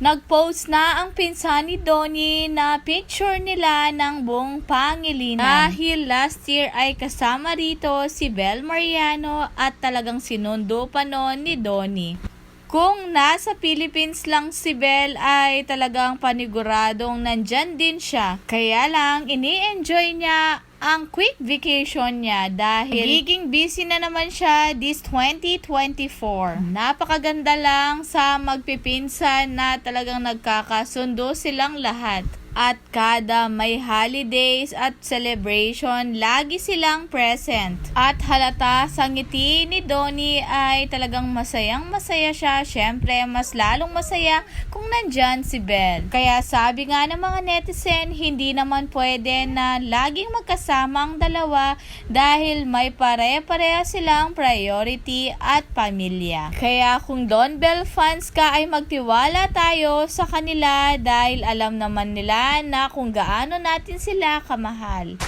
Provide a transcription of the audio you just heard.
Nag-post na ang pinsan ni Donnie na picture nila ng buong pangilinan. Dahil last year ay kasama rito si Bel Mariano at talagang sinundo pa noon ni Donnie. Kung nasa Philippines lang si Bel ay talagang paniguradong nandyan din siya. Kaya lang ini-enjoy niya ang quick vacation niya dahil giging busy na naman siya this 2024. Napakaganda lang sa magpipinsan na talagang nagkakasundo silang lahat. At kada may holidays at celebration, lagi silang present. At halata sa ngiti ni Donnie ay talagang masayang masaya siya. Siyempre, mas lalong masaya kung nandyan si Belle. Kaya sabi nga ng mga netizen, hindi naman pwede na laging magkasama ang dalawa dahil may pare-pareha silang priority at pamilya. Kaya kung Don Bell fans ka ay magtiwala tayo sa kanila dahil alam naman nila na kung gaano natin sila kamahal.